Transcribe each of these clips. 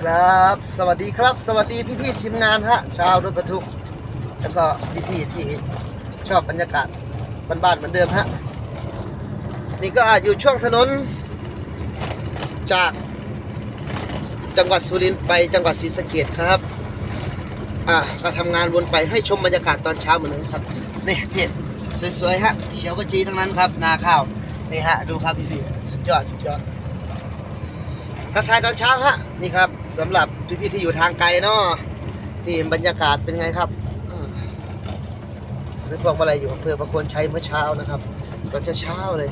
ครับ สวัสดีครับ สวัสดีพี่พี่ทีมงานฮะชาวรถบรรทุก แล้วก็พี่พี่ที่ชอบบรรยากาศบ้านๆเหมือนเดิมฮะนี่ก็อยู่ช่วงถนน จากจังหวัดสุรินทร์ไปจังหวัดศรีสะเกดครับอะก็ทำงานวนไปให้ชมบรรยากาศตอนเช้าเหมือนเดิมครับนี่เพจสวยๆฮะเขียวกระจีทั้งนั้นครับนาข้าวนี่ฮะดูครับพี่พี่สุดยอดสุดยอด ทักทายตอนเช้าฮะนี่ครับสำหรับพี่ๆที่อยู่ทางไกลเนาะนี่บรรยากาศเป็นไงครับอ่าซื้อพวงมาลัยอยู่อำเภอประโคนชัยเมื่อเช้านะครับตอนเช้าเลย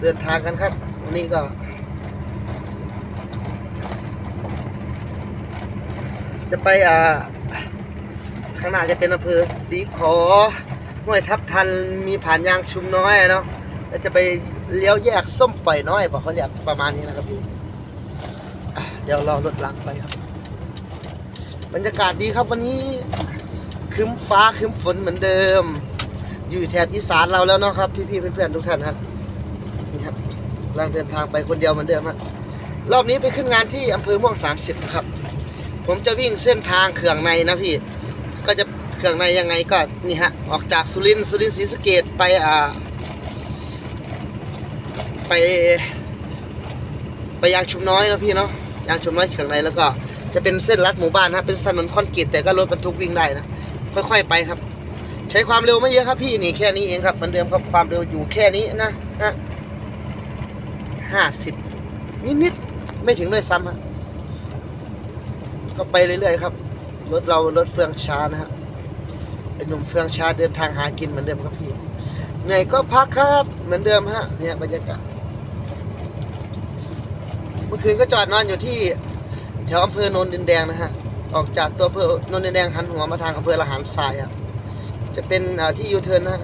เดินทางกันครับวันนี้ก็จะไปอ่าข้างหน้าจะเป็นอำเภอสีขอห้วยทับทันมีผ่านยางชุมน้อยเนาะ แล้วจะไปเลี้ยวแยกส้มปล่อยน้อยบอกเขาเรียกประมาณนี้นะครับพี่เดี๋ยวรอรถหลังไปครับ บรรยากาศดีครับวันนี้คึ้มฟ้าคึ้มฝนเหมือนเดิม อยู่แถบอีสานเราแล้วเนาะครับพี่ๆเพื่อนๆทุกท่านครับนี่ครับกำลังเดินทางไปคนเดียวเหมือนเดิมครับรอบนี้ไปขึ้นงานที่อำเภอม่วง 30นะครับ ผมจะวิ่งเส้นทางเขื่องในนะพี่ ก็จะเขื่องในยังไงก็นี่ฮะออกจากสุรินทร์สุรินทร์ศรีสะเกดไปอ่า ไป ไปยางชุมน้อยนะพี่เนาะยางชุมน้อยเขื่องในแล้วก็จะเป็นเส้นลัดหมู่บ้านนะเป็นถนนคอนกรีตแต่ก็รถบรรทุกวิ่งได้นะค่อยๆไปครับ ใช้ความเร็วไม่เยอะครับพี่นี่แค่นี้เองครับเหมือนเดิมครับความเร็วอยู่แค่นี้นะฮะห้าสิบนิดๆไม่ถึงเลยซ้ำฮะก็ไปเรื่อยๆครับรถเรารถเฟืองช้านะฮะไอหนุ่มเฟืองช้าเดินทางหากินเหมือนเดิมครับพี่เหนื่อยก็พักครับเหมือนเดิมฮะเนี่ยบรรยากาศ มื่อคืนก็จอดนอนอยู่ที่แถวอำเภอโนนดินแดงนะฮะ ออกจากตัวอำเภอโนนดินแดงหันหัวมาทางอำเภอละหารทรายครับ จะเป็นที่ยูเทิร์นนะ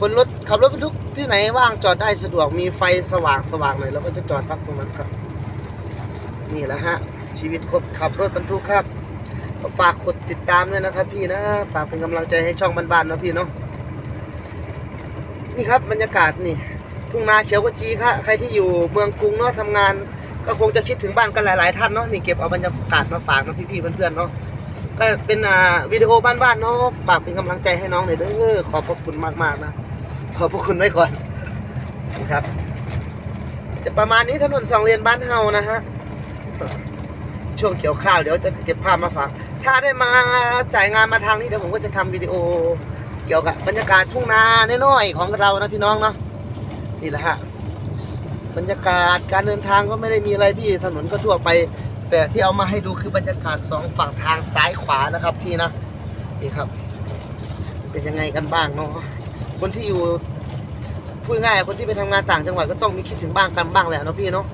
คนรถขับรถบรรทุกที่ไหนว่างจอดได้สะดวกมีไฟสว่างสว่างหน่อยแล้วก็จะจอดพักตรงนั้นครับ นี่แหละฮะชีวิตคนขับรถบรรทุกครับฝากกดติดตามด้วยนะครับ พี่นะฝากเป็นกำลังใจให้ช่องบ้านๆนะพี่เนาะนี่ครับบรรยากาศนี่ทุ่งนาเขียวกจีครับใครที่อยู่เมืองกรุงเนาะทำงาน ก็คงจะคิดถึงบ้านกันหลาย ๆ ท่านเนาะนี่เก็บเอาบรรยากาศมาฝากนะพี่ๆเพื่อนๆเนาะก็เป็นอ่าวิดีโอบ้านๆเนาะฝากเป็นกำลังใจให้น้องหน่อยเด้อขอบพระคุณมากๆนะขอบพระคุณไว้ก่อนนะครับ จะประมาณนี้ถนนสองเลนบ้านเฮานะฮะช่วงเกี่ยวข้าวเดี๋ยวจะเก็บภาพมาฝากถ้าได้มาจ่ายงานมาทางนี้เดี๋ยวผมก็จะทำวิดีโอ เกี่ยวกับบรรยากาศทุ่งนาน้อยๆของเรานะพี่น้องเนาะนี่แหละฮะ บรรยากาศการเดินทางก็ไม่ได้มีอะไรพี่ถนนก็ทั่วไป แต่ที่เอามาให้ดูคือบรรยากาศสองฝั่งทางซ้ายขวานะครับพี่นะนี่ครับ เป็นยังไงกันบ้างเนาะคนที่อยู่พูดง่ายคนที่ไปทำงานต่างจังหวัดก็ต้องมีคิดถึงบ้างกันบ้างแหละเนาะพี่เนาะ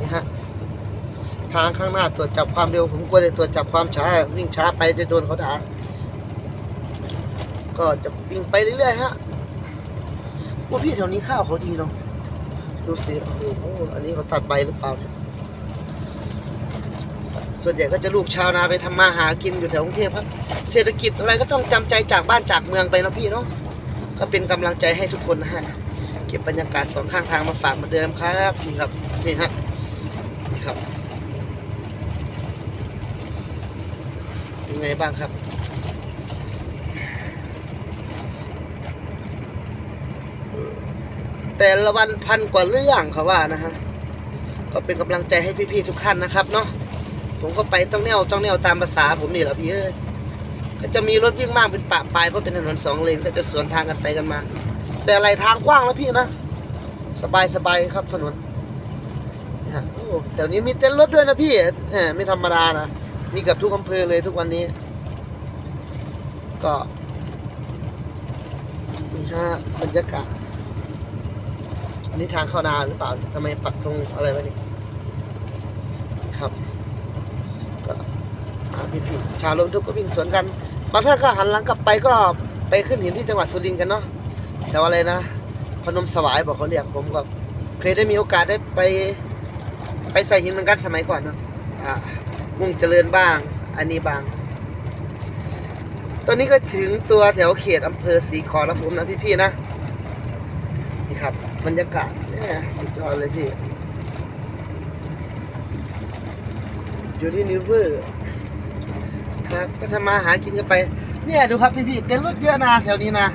นี่ฮะทางข้างหน้าตรวจจับความเร็วผมกลัวจะตรวจจับความช้าวิ่งช้าไปจะโดนเขาด่าก็จะวิ่งไปเรื่อยๆฮะว่าพี่แถวนี้ข้าวเขาดีเนาะ ดูสิโอ้โหอันนี้เขาตัดใบหรือเปล่าเนี่ยส่วนใหญ่ก็จะลูกชาวนาไปทำมาหากินอยู่แถวกรุงเทพครับ เศรษฐกิจอะไรก็ต้องจำใจจากบ้านจากเมืองไปนะพี่เนาะก็เป็นกำลังใจให้ทุกคนนะฮะเก็บบรรยากาศสองข้างทางมาฝากเหมือนเดิมครับนี่ครับนี่ฮะนี่ครับเป็นไงบ้างครับ แต่ละวันพันกว่าเรื่องเขาว่านะฮะก็เป็นกำลังใจให้พี่ๆทุกท่านนะครับเนาะผมก็ไปต้องแนวต้องแนวตามภาษาผมนี่แหละพี่เอ้ยก็จะมีรถวิ่งมากเป็นปะปลายเพราะเป็นถนนสองเลนก็จะสวนทางกันไปกันมา แต่ไหลทางกว้างแล้วพี่นะสบายสบายครับถนนนะฮะโอ้แถวนี้มีเต้นรถด้วยนะพี่ไม่ธรรมดานะมีกับทุกอำเภอเลยทุกวันนี้ ก็นี่ฮะบรรยากาศ อันนี้ทางเข้านาหรือเปล่าทำไมปักธงอะไรไว้นี่ครับก็พี่พี่ชาวลมทุกก็วิ่งสวนกัน บางท่านก็หันหลังกลับไปก็ไปขึ้นหินที่จังหวัดสุรินทร์กันเนาะแถวอะไรนะ พนมสวายบอกเขาเรียกผมก็เคยได้มีโอกาสได้ไปไปใส่หินเหมือนกันสมัยก่อนเนาะอ่ามุ่งเจริญบ้าง อันนี้บ้าง ตอนนี้ก็ถึงตัวแถวเขตอำเภอศรีขอรภูมินะพี่ๆนะนี่ครับ บรรยากาศเนี่ยสุดยอดเลยพี่ อยู่ที่นิวเวอร์ครับก็ทำมาหากินกันไป เนี่ยดูครับพี่พี่ๆเต็นท์รถเยอะนะแถวนี้นะ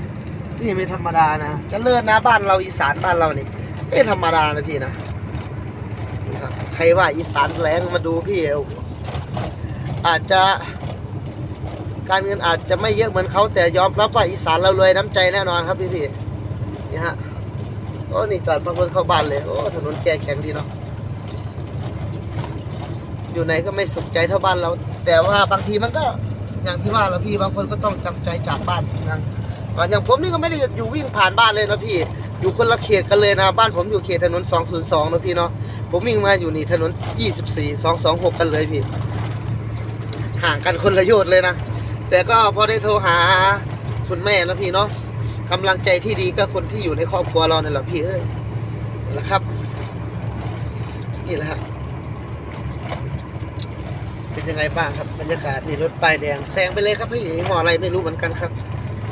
นี่ไม่ธรรมดานะจะเลิศนะบ้านเราอีสานบ้านเรานี่ไม่ธรรมดานะพี่นะนี่ครับใครว่าอีสานแรงมาดูพี่เอาอาจจะการเงินอาจจะไม่เยอะเหมือนเขาแต่ยอมรับว่าอีสานเรารวยน้ำใจแน่นอนครับพี่พี่ๆนี่ฮะ โอ้นี่จอดพักรถเข้าบ้านเลย โอ้ถนนแกแข็งดีเนาะ อยู่ไหนก็ไม่สุขใจเท่าบ้านเรา แต่ว่าบางทีมันก็อย่างที่ว่าเราพี่บางคนก็ต้องจำใจจากบ้านนะอย่างผมนี่ก็ไม่ได้อยู่วิ่งผ่านบ้านเลยนะพี่ อยู่คนละเขตกันเลยนะ บ้านผมอยู่เขตถนน 202นะพี่เนาะ ผมวิ่งมาอยู่นี่ถนน 24 226 กันเลยพี่ ห่างกันคนละโยชน์เลยนะ แต่ก็พอได้โทรหาคุณแม่นะพี่เนาะ กำลังใจที่ดีก็คนที่อยู่ในครอบครัวเราเนี่ยแหละพี่เอ้ยนี่แหละครับ นี่แหละครับเป็นยังไงบ้างครับบรรยากาศนี่รถป้ายแดงแซงไปเลยครับพี่ห้ออะไรไม่รู้เหมือนกันครับ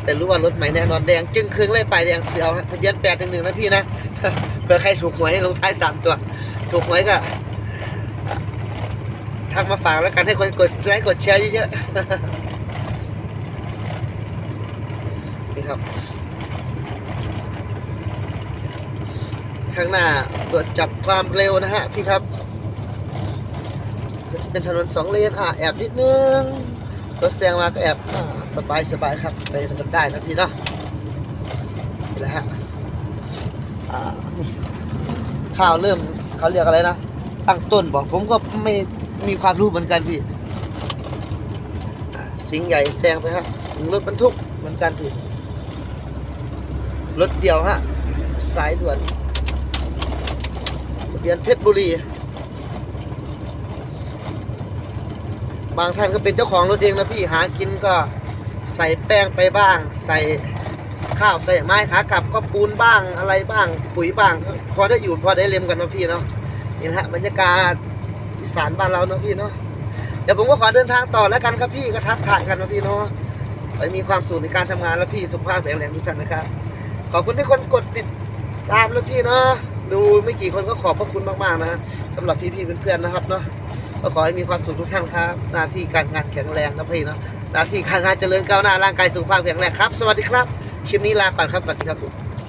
แต่รู้ว่ารถใหม่แน่นอนแดง จึงครึ่งเลยป้ายแดงเสียวทะเบียนแปดหนึ่งหนึ่งนะพี่นะเผื่อใครถูกหวยให้ลงท้ายสามตัว ถูกหวยก็ทักมาฝากแล้วกันให้คนกดไลค์กดแชร์เยอะๆนี่ครับ ข้างหน้าตรวจจับความเร็วนะฮะพี่ครับก็จะเป็นถนนสองเลนอะแอบนิดนึงรถแซงมาก็แอบอสบายสบายครับไปกันได้นะพี่เนาะนี่แหละฮะอ่านี่ข้าวเริ่มเขาเรียกอะไรนะตั้งต้นบอกผมก็ไม่มีความรู้เหมือนกันพี่สิงใหญ่แซงไปฮะสิงรถบรรทุกเหมือนกันพี่รถเดียวฮะสายด่วน ทะเบียนเพชรบุรี บางท่านก็เป็นเจ้าของรถเองนะพี่หากินก็ใส่แป้งไปบ้าง ใส่ข้าวใส่ไม้ขากลับก็ปูนบ้างอะไรบ้าง ปุ๋ยบ้าง พอได้อยู่พอได้เล็มกันนะพี่เนาะนี่นะฮะบรรยากาศอีสานบ้านเราเนาะพี่เนาะเดี๋ยวผมก็ขอเดินทางต่อแล้วกันครับพี่ก็ทักทายกันนะพี่เนาะไปมีความสุขในการทำงานแล้วพี่สุขภาพแข็งแรงทุกท่านนะครับขอบคุณที่คนกดติดตามแล้วพี่เนาะ ดูไม่กี่คนก็ขอบพระคุณมากๆนะสำหรับพี่ๆเพื่อนๆนะครับเนาะก็ขอให้มีความสุขทุกท่านครับ หน้าที่การงานแข็งแรงนะพี่เนาะหน้าที่การงานเจริญก้าวหน้าร่างกายสุขภาพแข็งแรงครับ สวัสดีครับ คลิปนี้ลาก่อนครับสวัสดีครับ